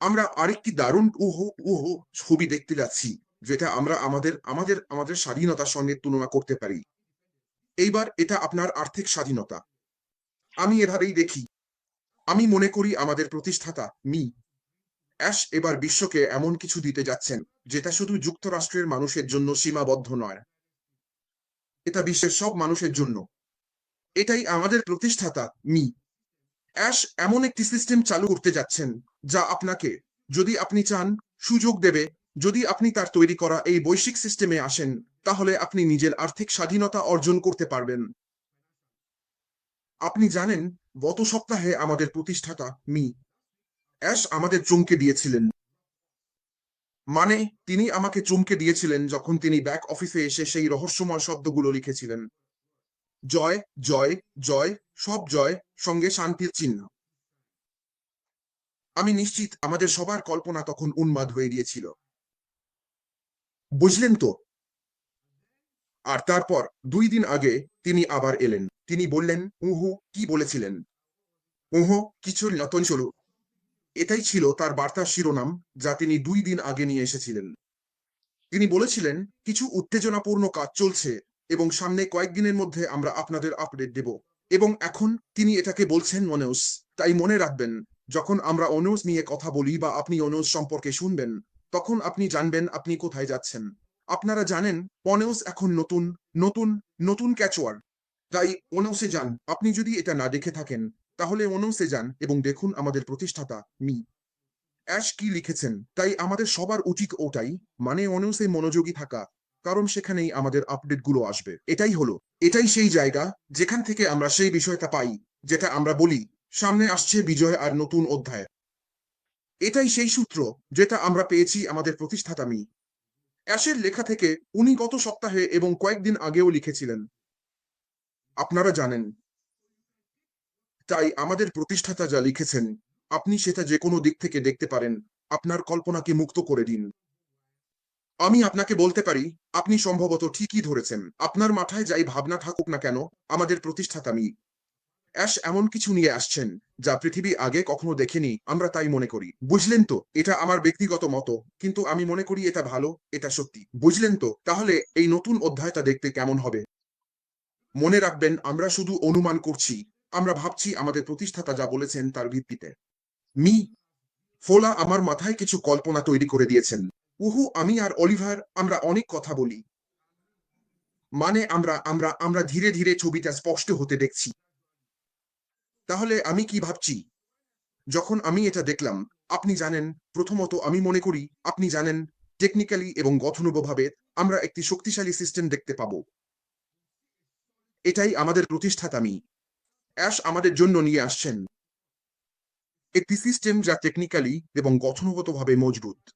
আমরা আরেকটি দারুণ উহ উহ ছবি দেখতে যাচ্ছি, যেটা আমরা আমাদের আমাদের আমাদের স্বাধীনতার সঙ্গে তুলনা করতে পারি। এইবার এটা আপনার আর্থিক স্বাধীনতা। আমি এভাবেই দেখি। আমি মনে করি আমাদের প্রতিষ্ঠাতা মি। অ্যাশ এবার বিশ্বকে এমন কিছু দিতে যাচ্ছেন, যেটা শুধু যুক্তরাষ্ট্রের মানুষের জন্য সীমাবদ্ধ নয়। এটা বিশ্বের সব মানুষের জন্য। এটাই আমাদের প্রতিষ্ঠাতা মি। অ্যাশ এমন একটি সিস্টেম চালু করতে যাচ্ছেন, যা আপনাকে, যদি আপনি চান, সুযোগ দেবে। যদি আপনি তার তৈরি করা এই বৈশ্বিক সিস্টেমে আসেন, তাহলে আপনি নিজের আর্থিক স্বাধীনতা অর্জন করতে পারবেন। আপনি জানেন, গত সপ্তাহে আমাদের প্রতিষ্ঠাতা, মি। অ্যাশ আমাদের চমকে দিয়েছিলেন। মানে তিনি আমাকে চমকে দিয়েছিলেন যখন তিনি ব্যাক অফিসে এসে সেই রহস্যময় শব্দগুলো লিখেছিলেন। জয় জয় জয়, সব জয়, সঙ্গে শান্তির চিহ্ন। আমি নিশ্চিত আমাদের সবার কল্পনা তখন উন্মাদ হয়ে গিয়েছিল। বুঝলেন তো? আর তারপর দুই দিন আগে তিনি আবার এলেন। তিনি বললেন, উহু, কি বলেছিলেন? উহু, কিছুর নতুন চলু এটাই ছিল তার বার্তার শিরোনাম, যা তিনি দুই দিন আগে নিয়ে এসেছিলেন। তিনি বলেছিলেন, কিছু উত্তেজনাপূর্ণ কাজ চলছে এবং সামনে কয়েকদিনের মধ্যে আমরা আপনাদের আপডেট দেব। এবং এখন তিনি এটাকে বলছেন অনেউস তাই মনে রাখবেন, যখন আমরা অনেউস নিয়ে কথা বলি বা আপনি অনেউস সম্পর্কে শুনবেন, তখন আপনি জানবেন আপনি কোথায় যাচ্ছেন। আপনারা জানেন অনেউস এখন নতুন নতুন নতুন ক্যাচওয়ার তাই অনেউসে যান। আপনি যদি এটা না দেখে থাকেন, তাহলে অনেউসে যান এবং দেখুন আমাদের প্রতিষ্ঠাতা, মি। অ্যাশ কি লিখেছেন? তাই আমাদের সবার উচিত ওটাই মানে অনেউসে মনোযোগী থাকা। কারণ সেখানেই আমাদের আপডেটগুলো আসবে। এটাই হলো, এটাই সেই জায়গা যেখান থেকে আমরা সেই বিষয়টা পাই, যেটা আমরা বলি, সামনে আসছে বিজয় আর নতুন অধ্যায়। এটাই সেই সূত্র যেটা আমরা পেয়েছি আমাদের প্রতিষ্ঠাতা মি অ্যাশের লেখা থেকে উনি গত সপ্তাহে এবং কয়েকদিন আগেও লিখেছিলেন। আপনারা জানেন। তাই আমাদের প্রতিষ্ঠাতা যা লিখেছেন, আপনি সেটা যে কোনো দিক থেকে দেখতে পারেন। আপনার কল্পনাকে মুক্ত করে দিন। আমি আপনাকে বলতে পারি, আপনি সম্ভবত ঠিকই ধরেছেন। আপনার মাথায় যাই ভাবনা থাকুক না কেন, আমাদের প্রতিষ্ঠাতা মি। অ্যাশ এমন কিছু নিয়ে আসছেন, যা পৃথিবী আগে কখনো দেখেনি, আমরা তাই মনে করি। বুঝলেন তো, এটা আমার ব্যক্তিগত মত, কিন্তু আমি মনে করি এটা ভালো, এটা সত্যি। বুঝলেন তো, তাহলে এই নতুন অধ্যায়টা দেখতে কেমন হবে? মনে রাখবেন, আমরা শুধু অনুমান করছি। আমরা ভাবছি আমাদের প্রতিষ্ঠাতা যা বলেছেন তার ভিত্তিতে। মি, ফোলা আমার মাথায় কিছু কল্পনা তৈরি করে দিয়েছেন। উহু, আমি আর অলিভার আমরা অনেক কথা বলি। মানে আমরা আমরা আমরা ধীরে ধীরে ছবিটা স্পষ্ট হতে দেখছি। তাহলে আমি কি ভাবছি? যখন আমি এটা দেখলাম, আপনি জানেন, প্রথমত আমি মনে করি, আপনি জানেন টেকনিক্যালি এবং গঠনগতভাবে আমরা একটি শক্তিশালী সিস্টেম দেখতে পাব। এটাই আমাদের প্রতিষ্ঠাতামি। অ্যাশ আমাদের জন্য নিয়ে আসছেন। একটি সিস্টেম যা টেকনিক্যালি এবং গঠনগতভাবে মজবুত।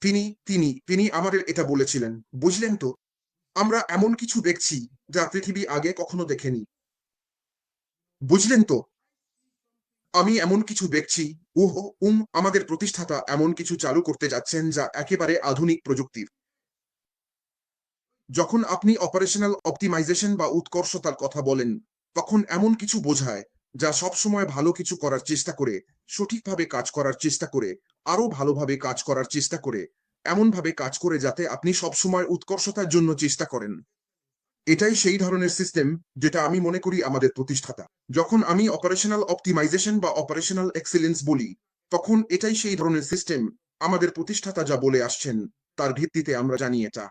তিনি তিনি তিনি আমাদের এটা বলেছিলেন। বুঝলেন তো? আমরা এমন কিছু দেখছি যা পৃথিবী আগে কখনো দেখেনি। বুঝলেন তো? আমি এমন কিছু দেখছি। উহ, উম, আমাদের প্রতিষ্ঠাতা এমন কিছু চালু করতে যাচ্ছেন যা একেবারে আধুনিক প্রযুক্তির। যখন আপনি অপারেশনাল অপটিমাইজেশন বা উৎকর্ষতার কথা বলেন, তখন এমন কিছু বোঝায় যা সবসময় ভালো কিছু করার চেষ্টা করে সঠিকভাবে কাজ করার চেষ্টা করে আরও ভালোভাবে কাজ করার চেষ্টা করে, এমনভাবে কাজ করে যাতে আপনি সবসময় উৎকর্ষতার জন্য চেষ্টা করেন। এটাই সেই ধরনের সিস্টেম যেটা আমি মনে করি আমাদের প্রতিষ্ঠাতা। যখন আমি অপারেশনাল অপটিমাইজেশন বা অপারেশনাল এক্সিলেন্স বলি, তখন এটাই সেই ধরনের সিস্টেম আমাদের প্রতিষ্ঠাতা যা বলে আসছেন, তার ভিত্তিতে আমরা জানি এটা।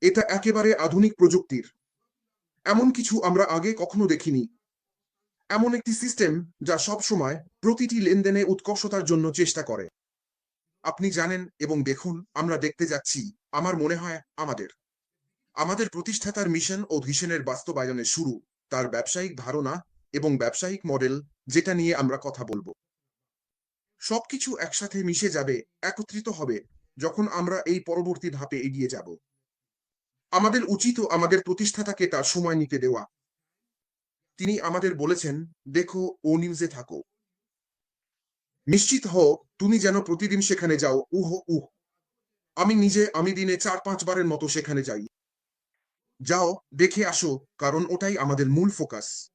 এটা একেবারে আধুনিক প্রযুক্তির। এমন কিছু আমরা আগে কখনো দেখিনি। এমন একটি সিস্টেম যা সব সময় প্রতিটি লেনদেনে উৎকর্ষতার জন্য চেষ্টা করে। আপনি জানেন এবং দেখুন, আমরা দেখতে যাচ্ছি, আমার মনে হয় আমাদের। আমাদের প্রতিষ্ঠাতার মিশন ও ভিশনের বাস্তবায়নের শুরু, তার ব্যবসায়িক ধারণা এবং ব্যবসায়িক মডেল যেটা নিয়ে আমরা কথা বলব। সবকিছু একসাথে মিশে যাবে, একত্রিত হবে, যখন আমরা এই পরবর্তী ধাপে এগিয়ে যাব। আমাদের উচিত আমাদের প্রতিষ্ঠাতাকে তার সময় নিতে দেওয়া। তিনি আমাদের বলেছেন, দেখো, ও নিউজে থাকো। নিশ্চিত হও, তুমি যেন প্রতিদিন সেখানে যাও। উহ উহ। আমি নিজে, আমি দিনে চার পাঁচবারের মতো সেখানে যাই। যাও, দেখে আসো, কারণ ওটাই আমাদের মূল ফোকাস।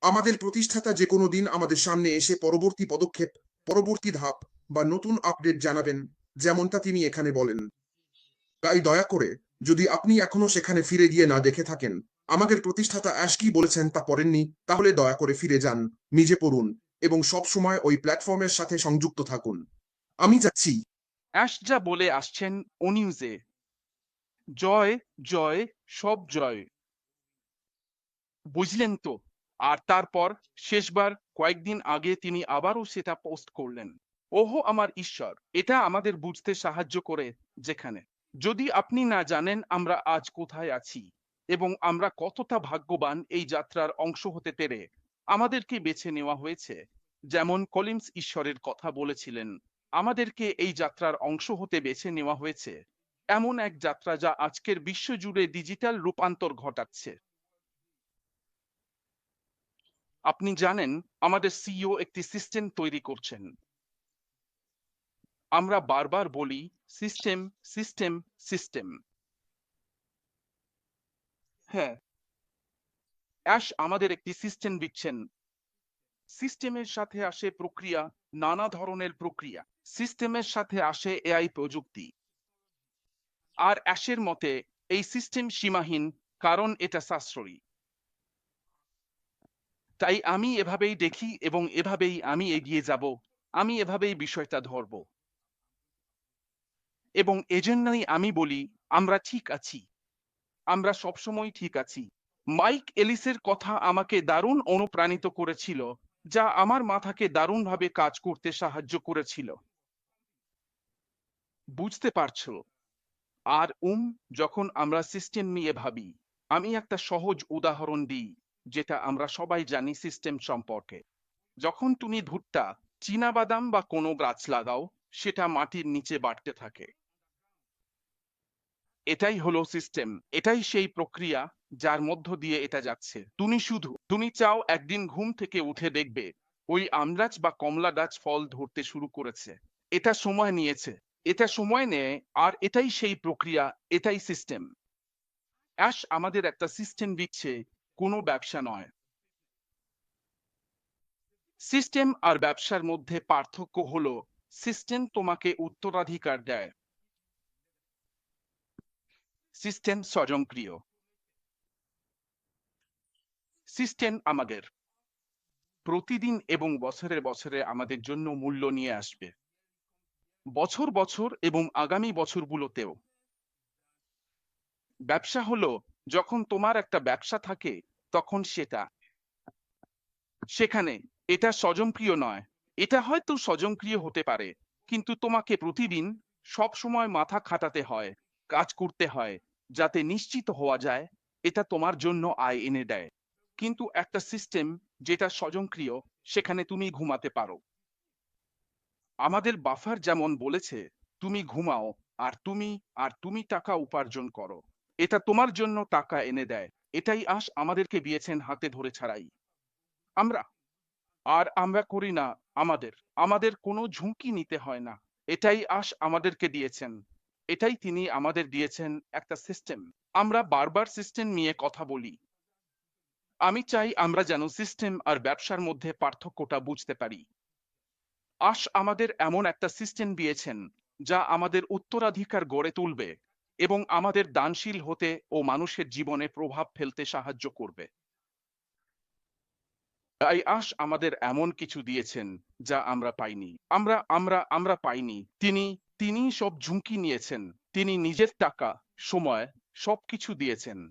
আমাদের প্রতিষ্ঠাতা যে কোনো দিন আমাদের সামনে এসে পরবর্তী পদক্ষেপ, পরবর্তী ধাপ বা নতুন আপডেট জানাবেন, যেমনটা তিনি এখানে বলেন। তাই দয়া করে, যদি আপনি এখনও সেখানে ফিরে গিয়ে না দেখে থাকেন আমাদের প্রতিষ্ঠাতা অ্যাশ কি বলেছেন তা পড়েননি, তাহলে দয়া করে ফিরে যান, নিজে পড়ুন এবং সব সময় ওই প্ল্যাটফর্মের সাথে সংযুক্ত থাকুন। আমি যাচ্ছি। অ্যাশ যা বলে আসছেন ও নিউজে। জয় জয়, সব জয়। বুঝলেন তো? আর তারপর শেষবার কয়েকদিন আগে তিনি আবারও সেটা পোস্ট করলেন। ওহো, আমার ঈশ্বর, এটা আমাদের বুঝতে সাহায্য করে যেখানে। যদি আপনি না জানেন আমরা আজ কোথায় আছি। এবং আমরা কতটা ভাগ্যবান এই যাত্রার অংশ হতে পেরে আমাদেরকে বেছে নেওয়া হয়েছে। যেমন কলিমস ঈশ্বরের কথা বলেছিলেন, আমাদেরকে এই যাত্রার অংশ হতে বেছে নেওয়া হয়েছে। এমন এক যাত্রা যা আজকের বিশ্ব জুড়ে ডিজিটাল রূপান্তর ঘটাচ্ছে। আপনি জানেন, আমাদের সিইও একটি সিস্টেম তৈরি করছেন। আমরা বারবার বলি, সিস্টেম সিস্টেম সিস্টেম। হ্যাঁ। অ্যাশ আমাদের একটি সিস্টেম দিচ্ছেন। সিস্টেমের সাথে আসে প্রক্রিয়া, নানা ধরনের প্রক্রিয়া। সিস্টেমের সাথে আসে এআই প্রযুক্তি। আর অ্যাশের মতে, এই সিস্টেম সীমাহীন, কারণ এটা সাশ্রয়ী। তাই আমি এভাবেই দেখি এবং এভাবেই আমি এগিয়ে যাব। আমি এভাবেই বিষয়টা ধরব। এবং এজন্যই আমি বলি, আমরা ঠিক আছি। আমরা সবসময় ঠিক আছি। মাইক এলিসের কথা আমাকে দারুণ অনুপ্রাণিত করেছিল, যা আমার মাথাকে দারুণভাবে কাজ করতে সাহায্য করেছিল। বুঝতে পারছ? আর উম, যখন আমরা সিস্টেম নিয়ে ভাবি, আমি একটা সহজ উদাহরণ দিই, যেটা আমরা সবাই জানি সিস্টেম সম্পর্কে। যখন তুমি ভুট্টা বাদাম বা কোনো গাছ লাগাও, সেটা মাটির নিচে বাড়তে থাকে। এটাই হলো সিস্টেম এটাই সেই প্রক্রিয়া যার মধ্য দিয়ে এটা যাচ্ছে। তুমি শুধু, তুমি চাও একদিন ঘুম থেকে উঠে দেখবে, ওই আমগাছ বা কমলা গাছ ফল ধরতে শুরু করেছে। এটা সময় নিয়েছে, এটা সময় নেয়, আর এটাই সেই প্রক্রিয়া, এটাই সিস্টেম অ্যাশ, আমাদের একটা সিস্টেম দিচ্ছে, কোনো ব্যবসা নয়। সিস্টেম আর ব্যবসার মধ্যে পার্থক্য হলো সিস্টেম তোমাকে উত্তরাধিকার দেয়। সিস্টেম স্বয়ংক্রিয় সিস্টেম আমাদের প্রতিদিন এবং বছরে বছরে আমাদের জন্য মূল্য নিয়ে আসবে বছর বছর এবং আগামী বছরগুলোতেও ব্যবসা হলো যখন তোমার একটা ব্যবসা থাকে তখন সেটা সেখানে এটা স্বজনপ্রিয় নয় এটা হয়তো স্বজনপ্রিয় হতে পারে কিন্তু তোমাকে প্রতিদিন সব সময় মাথা খাটাতে হয় কাজ করতে হয় যাতে নিশ্চিত হওয়া যায়, এটা তোমার জন্য আয় এনে দেয়। কিন্তু একটা সিস্টেম যেটা স্বজনক্রিয় সেখানে তুমি ঘুমাতে পারো। আমাদের বাফার যেমন বলেছে, তুমি ঘুমাও আর তুমি আর তুমি টাকা উপার্জন করো। এটা তোমার জন্য টাকা এনে দেয়। এটাই আশ আমাদেরকে দিয়েছেন হাতে ধরে ছাড়াই। আমরা, আর আমরা করি না আমাদের। আমাদের কোনো ঝুঁকি নিতে হয় না। এটাই আশ আমাদেরকে দিয়েছেন। এটাই তিনি আমাদের দিয়েছেন একটা সিস্টেম আমরা বারবার সিস্টেম নিয়ে কথা বলি। আমি চাই আমরা যেন সিস্টেম আর ব্যবসার মধ্যে পার্থক্যটা বুঝতে পারি। আশ আমাদের এমন একটা সিস্টেম দিয়েছেন, যা আমাদের উত্তরাধিকার গড়ে তুলবে এবং আমাদের দানশীল হতে ও মানুষের জীবনে প্রভাব ফেলতে সাহায্য করবে। তাই আশ আমাদের এমন কিছু দিয়েছেন, যা আমরা পাইনি। আমরা আমরা আমরা পাইনি। তিনি তিনি সব ঝুঁকি নিয়েছেন। তিনি নিজের টাকা, সময়, সবকিছু দিয়েছেন।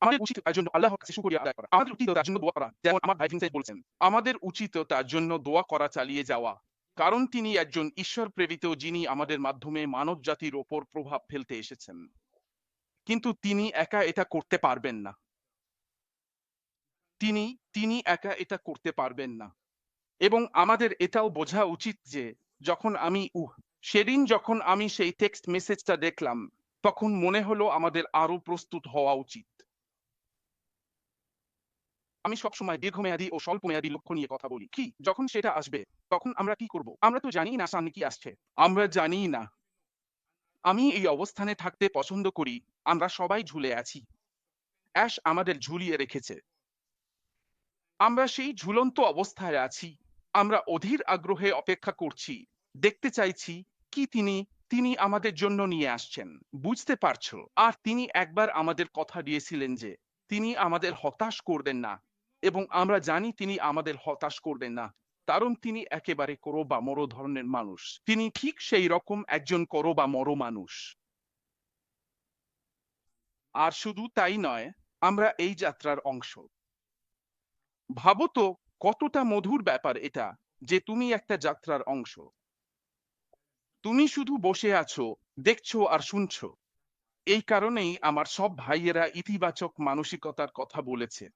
আমাদের উচিত তার জন্য আল্লাহর কাছে শুকরিয়া আদায় করা। আমাদের উচিত তার জন্য দোয়া করা যেমন আমার ভাই ভিনসেন্ট বলেছেন। আমাদের উচিত তার জন্য দোয়া করা চালিয়ে যাওয়া। কারণ তিনি একজন ঈশ্বর প্রেরিত যিনি আমাদের মাধ্যমে মানব জাতির ওপর প্রভাব ফেলতে এসেছেন। কিন্তু তিনি একা এটা করতে পারবেন না। তিনি তিনি একা এটা করতে পারবেন না। এবং আমাদের এটাও বোঝা উচিত যে যখন আমি, উহ, সেদিন যখন আমি সেই টেক্সট মেসেজটা দেখলাম, তখন মনে হলো আমাদের আরও প্রস্তুত হওয়া উচিত। আমি সবসময় দীর্ঘমেয়াদী ও স্বল্প মেয়াদী লক্ষ্য নিয়ে কথা বলি। কি? যখন সেটা আসবে, তখন আমরা কি করব? আমরা তো জানি না সামনে কি আসছে। আমরা জানি না। আমি এই অবস্থানে থাকতে পছন্দ করি, আমরা সবাই ঝুলে আছি। অ্যাশ আমাদের ঝুলিয়ে রেখেছে। আমরা সেই ঝুলন্ত অবস্থায় আছি। আমরা অধীর আগ্রহে অপেক্ষা করছি। দেখতে চাইছি কি তিনি তিনি আমাদের জন্য নিয়ে আসছেন। বুঝতে পারছ? আর তিনি একবার আমাদের কথা দিয়েছিলেন যে, তিনি আমাদের হতাশ করবেন না এবং আমরা জানি তিনি আমাদের হতাশ করবেন না। কারণ তিনি একেবারে করো বা মরো ধরনের মানুষ। তিনি ঠিক সেই রকম একজন করো বা মরো মানুষ। আর শুধু তাই নয়, আমরা এই যাত্রার অংশ। ভাবো তো কতটা মধুর ব্যাপার এটা যে তুমি একটা যাত্রার অংশ। তুমি শুধু বসে আছো, দেখছ আর শুনছো। এই কারণেই আমার সব ভাইয়েরা ইতিবাচক মানসিকতার কথা বলেছে।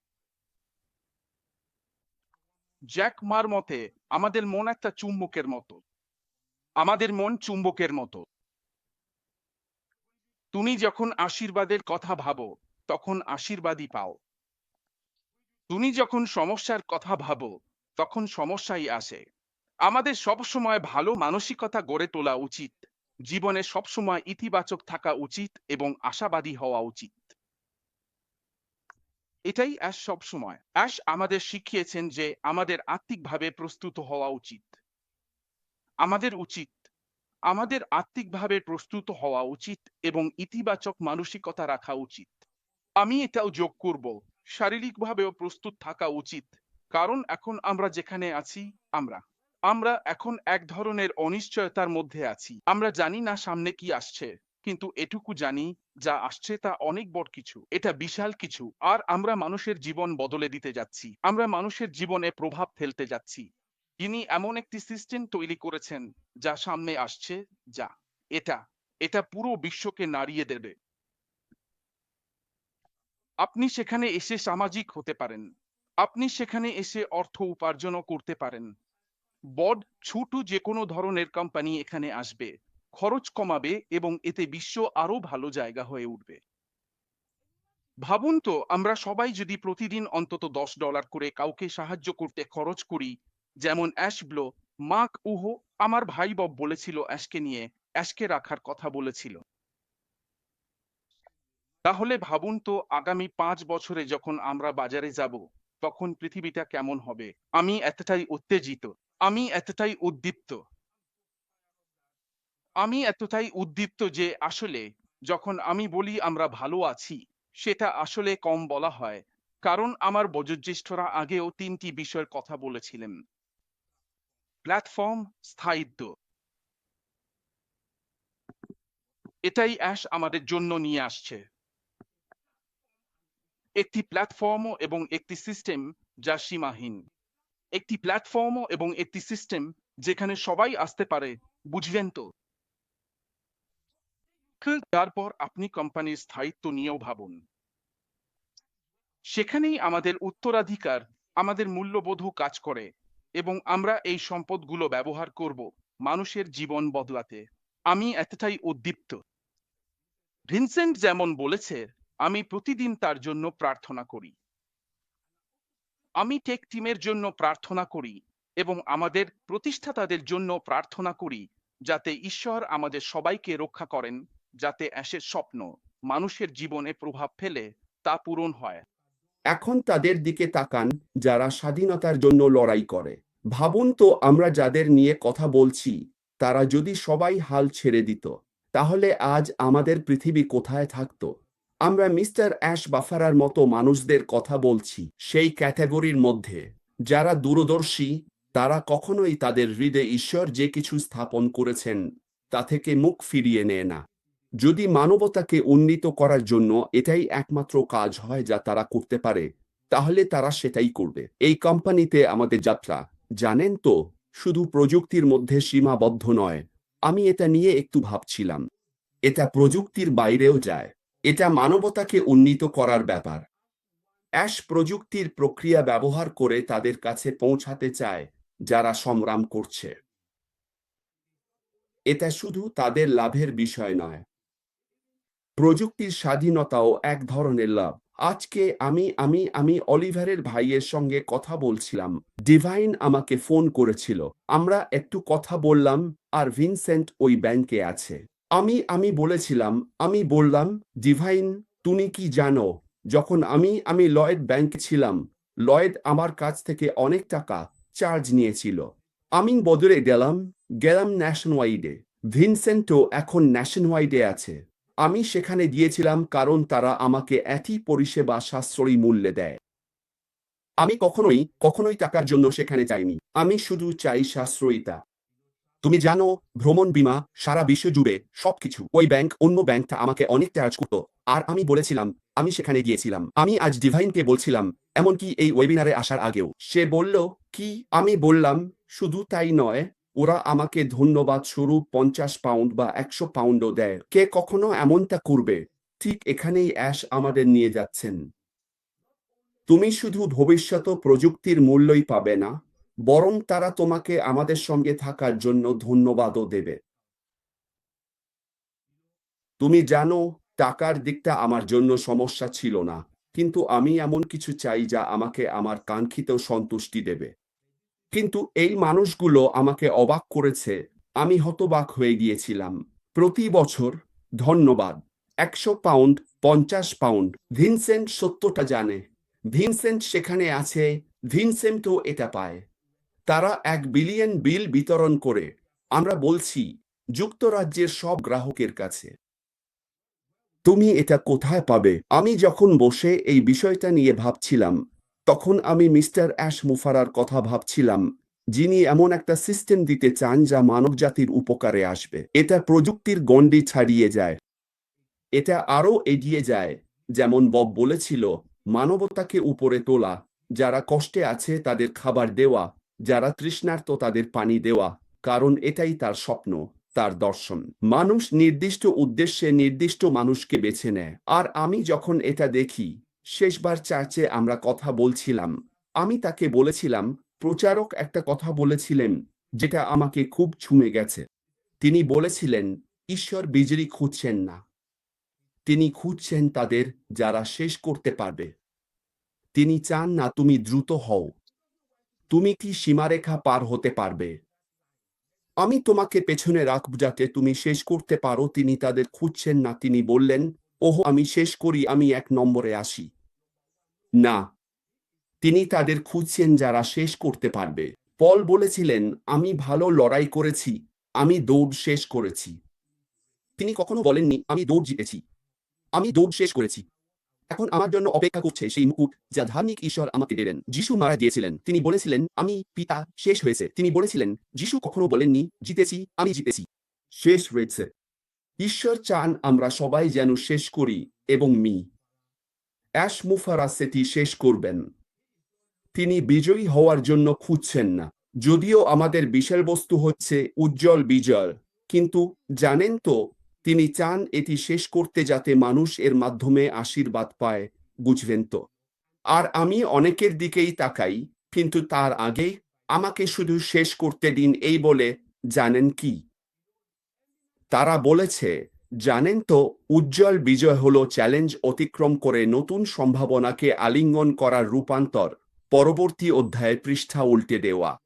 জ্যাক মার মতে, আমাদের মন একটা চুম্বকের মতো। আমাদের মন চুম্বকের মতো। তুমি যখন আশীর্বাদের কথা ভাবো, তখন আশীর্বাদই পাও। তুমি যখন সমস্যার কথা ভাবো, তখন সমস্যাই আসে। আমাদের সবসময় ভালো মানসিকতা গড়ে তোলা উচিত। জীবনে সবসময় ইতিবাচক থাকা উচিত এবং আশাবাদী হওয়া উচিত। এটাই অ্যাশ সবসময়। অ্যাশ আমাদের শিখিয়েছেন যে আমাদের আত্মিকভাবে প্রস্তুত হওয়া উচিত। আমাদের উচিত। আমাদের আত্মিকভাবে প্রস্তুত হওয়া উচিত এবং ইতিবাচক মানসিকতা রাখা উচিত। আমি এটাও যোগ করব। শারীরিকভাবেও প্রস্তুত থাকা উচিত। কারণ এখন আমরা যেখানে আছি, আমরা। আমরা এখন এক ধরনের অনিশ্চয়তার মধ্যে আছি। আমরা জানি না সামনে কি আসছে, কিন্তু এটুকু জানি যা আসছে তা অনেক বড় কিছু। এটা বিশাল কিছু। আর আমরা মানুষের জীবন বদলে দিতে যাচ্ছি। আমরা মানুষের জীবনে প্রভাব ফেলতে যাচ্ছি। তিনি এমন একটি সিস্টেম তৈরি করেছেন যা সামনে আসছে, যা। এটা। এটা পুরো বিশ্বকে নাড়িয়ে দেবে। আপনি সেখানে এসে সামাজিক হতে পারেন। আপনি সেখানে এসে অর্থ উপার্জনও করতে পারেন। বড ছোট যে কোনো ধরনের কোম্পানি এখানে আসবে। খরচ কমাবে এবং এতে বিশ্ব আরও ভালো জায়গা হয়ে উঠবে। ভাবুন তো, আমরা সবাই যদি প্রতিদিন অন্তত দশ ডলার করে কাউকে সাহায্য করতে খরচ করি, যেমন অ্যাশব্লো মার্ক উহো, আমার ভাই বব বলেছিল অ্যাশকে নিয়ে, অ্যাশকে রাখার কথা বলেছিল। তাহলে ভাবুন তো আগামী পাঁচ বছরে যখন আমরা বাজারে যাব, তখন পৃথিবীটা কেমন হবে? আমি এতটাই উত্তেজিত, আমি এতটাই উদ্দীপ্ত। আমি এতটাই উদ্দীপ্ত যে আসলে যখন আমি বলি আমরা ভালো আছি, সেটা আসলে কম বলা হয়। কারণ আমার বয়োজ্যেষ্ঠরা আগেও তিনটি বিষয়ের কথা বলেছিলেন। প্ল্যাটফর্ম স্থায়িত্ব। এটাই অ্যাশ আমাদের জন্য নিয়ে আসছে। একটি প্ল্যাটফর্ম এবং একটি সিস্টেম যা সীমাহীন। একটি প্ল্যাটফর্ম এবং একটি সিস্টেম যেখানে সবাই আসতে পারে, বুঝলেন তো? তারপর আপনি কোম্পানির স্থায়িত্ব নিয়েও ভাবুন। সেখানেই আমাদের উত্তরাধিকার, আমাদের মূল্যবোধ কাজ করে এবং আমরা এই সম্পদগুলো ব্যবহার করব মানুষের জীবন বদলাতে। আমি এতটাই উদ্দীপ্ত। ভিনসেন্ট যেমন বলেছে আমি প্রতিদিন তার জন্য প্রার্থনা করি। আমি টেক টিমের জন্য প্রার্থনা করি এবং আমাদের প্রতিষ্ঠাতাদের জন্য প্রার্থনা করি যাতে ঈশ্বর আমাদের সবাইকে রক্ষা করেন, যাতে অ্যাশের স্বপ্ন মানুষের জীবনে প্রভাব ফেলে তা পূরণ হয়। এখন তাদের দিকে তাকান যারা স্বাধীনতার জন্য লড়াই করে। ভাবুন তো আমরা যাদের নিয়ে কথা বলছি, তারা যদি সবাই হাল ছেড়ে দিত, তাহলে আজ আমাদের পৃথিবী কোথায় থাকতো? আমরা মিস্টার অ্যাশ বাফারার মতো মানুষদের কথা বলছি সেই ক্যাটাগরির মধ্যে। যারা দূরদর্শী, তারা কখনোই তাদের হৃদয়ে ঈশ্বর যে কিছু স্থাপন করেছেন, তা থেকে মুখ ফিরিয়ে নেয় না। যদি মানবতাকে উন্নীত করার জন্য এটাই একমাত্র কাজ হয় যা তারা করতে পারে, তাহলে তারা সেটাই করবে। এই কোম্পানিতে আমাদের যাত্রা, জানেন তো, শুধু প্রযুক্তির মধ্যে সীমাবদ্ধ নয়। আমি এটা নিয়ে একটু ভাবছিলাম। এটা প্রযুক্তির বাইরেও যায়। এটা মানবতাকে উন্নীত করার ব্যাপার। অ্যাশ প্রযুক্তির প্রক্রিয়া ব্যবহার করে তাদের কাছে পৌঁছাতে চায় যারা সংগ্রাম করছে। এটা শুধু তাদের লাভের বিষয় নয়। প্রযুক্তির স্বাধীনতাও এক ধরনের লাভ। আজকে আমি আমি আমি অলিভারের ভাইয়ের সঙ্গে কথা বলছিলাম। ডিভাইন আমাকে ফোন করেছিল। আমরা একটু কথা বললাম আর ভিনসেন্ট ওই ব্যাংকে আছে। আমি আমি বলেছিলাম, আমি বললাম, ডিভাইন, তুমি কি জানো, যখন আমি আমি লয়েড ব্যাংকে ছিলাম, লয়েড আমার কাছ থেকে অনেক টাকা চার্জ নিয়েছিল। আমি বদলে গেলাম গেলাম ন্যাশনওয়াইডে। ভিনসেন্টও এখন ন্যাশনওয়াইডে আছে। আমি সেখানে গিয়েছিলাম কারণ তারা আমাকে একই পরিষেবা সাশ্রয়ী মূল্যে দেয়। আমি কখনোই কখনোই টাকার জন্য সেখানে যাইনি। আমি শুধু চাই সাশ্রয়িতা। তুমি জানো, ভ্রমণ বীমা, সারা বিশ্ব জুড়ে সবকিছু। ওই ব্যাংক অন্য ব্যাংকটা আমাকে অনেক চার্জ করতো। আর আমি বলেছিলাম, আমি সেখানে গিয়েছিলাম। আমি আজ ডিভাইনকে বলছিলাম, এমনকি এই ওয়েবিনারে আসার আগেও। সে বলল, কি? আমি বললাম, শুধু তাই নয়, ওরা আমাকে ধন্যবাদ স্বরূপ পঞ্চাশ পাউন্ড বা একশো পাউন্ডও দেয়। কে কখনো এমনটা করবে? ঠিক এখানেই অ্যাশ আমাদের নিয়ে যাচ্ছেন। তুমি শুধু ভবিষ্যৎ প্রযুক্তির মূল্যই পাবে না। বরং তারা তোমাকে আমাদের সঙ্গে থাকার জন্য ধন্যবাদও দেবে। তুমি জানো, টাকার দিকটা আমার জন্য সমস্যা ছিল না, কিন্তু আমি এমন কিছু চাই যা আমাকে আমার কাঙ্ক্ষিত সন্তুষ্টি দেবে। কিন্তু এই মানুষগুলো আমাকে অবাক করেছে, আমি হতবাক হয়ে গিয়েছিলাম। প্রতি বছর ধন্যবাদ, একশো পাউন্ড, পঞ্চাশ পাউন্ড, ভিনসেন্ট সত্যটা জানে। ভিনসেন্ট সেখানে আছে, ভিনসেন্টও এটা পায়। তারা এক বিলিয়ন বিল বিতরণ করে। আমরা বলছি, যুক্তরাজ্যের সব গ্রাহকের কাছে। তুমি এটা কোথায় পাবে? আমি যখন বসে এই বিষয়টা নিয়ে ভাবছিলাম, তখন আমি মিস্টার অ্যাশ মুফারার কথা ভাবছিলাম, যিনি এমন একটা সিস্টেম দিতে চান যা মানবজাতির উপকারে আসবে। এটা প্রযুক্তির গণ্ডি ছাড়িয়ে যায়। এটা আরও এগিয়ে যায়, যেমন বব বলেছিল, মানবতাকে উপরে তোলা, যারা কষ্টে আছে তাদের খাবার দেওয়া যারা তৃষ্ণার্ত তাদের পানি দেওয়া, কারণ এটাই তার স্বপ্ন, তার দর্শন। মানুষ নির্দিষ্ট উদ্দেশ্যে নির্দিষ্ট মানুষকে বেছে নেয়। আর আমি যখন এটা দেখি, শেষবার চার্চে আমরা কথা বলছিলাম। আমি তাকে বলেছিলাম, প্রচারক একটা কথা বলেছিলেন, যেটা আমাকে খুব ছুঁয়ে গেছে। তিনি বলেছিলেন, ঈশ্বর বিজলি খুঁজছেন না। তিনি খুঁজছেন তাদের যারা শেষ করতে পারবে। তিনি চান না তুমি দ্রুত হও। তুমি কি সীমারেখা পার হতে পারবে? আমি তোমাকে পেছনে রাখব যাতে তুমি শেষ করতে পারো, তিনি তাদের খুঁজছেন না, তিনি বললেন, ওহ, আমি শেষ করি, আমি এক নম্বরে আসি। না। তিনি তাদের খুঁজছেন যারা শেষ করতে পারবে। পল বলেছিলেন, আমি ভালো লড়াই করেছি, আমি দৌড় শেষ করেছি। তিনি কখনো বলেননি, আমি দৌড় জিতেছি, আমি দৌড় শেষ করেছি। এখন আমার জন্য অপেক্ষা করছে সেই মুকুট যা ধার্মিক ঈশ্বর আমাকে দিলেন যিশু মারা দিয়েছিলেন তিনি বলেছিলেন, আমি পিতা, শেষ হয়েছে। তিনি বলেছিলেন, যিশু কখনো বলেননি, জিতেছি, আমি জিতেছি। শেষ হয়েছে। ঈশ্বর চান আমরা সবাই যেন শেষ করি এবং মি। অ্যাশ মুফারা সেটি শেষ করবেন। তিনি বিজয়ী হওয়ার জন্য খুঁজছেন না। যদিও আমাদের বিষয়বস্তু হচ্ছে উজ্জ্বল বিজয়, কিন্তু জানেন তো তিনি চান এটি শেষ করতে যাতে মানুষ এর মাধ্যমে আশীর্বাদ পায়, বুঝবেন তো? আর আমি অনেকের দিকেই তাকাই, কিন্তু তার আগে আমাকে শুধু শেষ করতে দিন এই বলে জানেন কি? তারা বলেছে, জানেন তো, উজ্জ্বল বিজয় হল চ্যালেঞ্জ অতিক্রম করে নতুন সম্ভাবনাকে আলিঙ্গন করার রূপান্তর, পরবর্তী অধ্যায়ে পৃষ্ঠা উল্টে দেওয়া।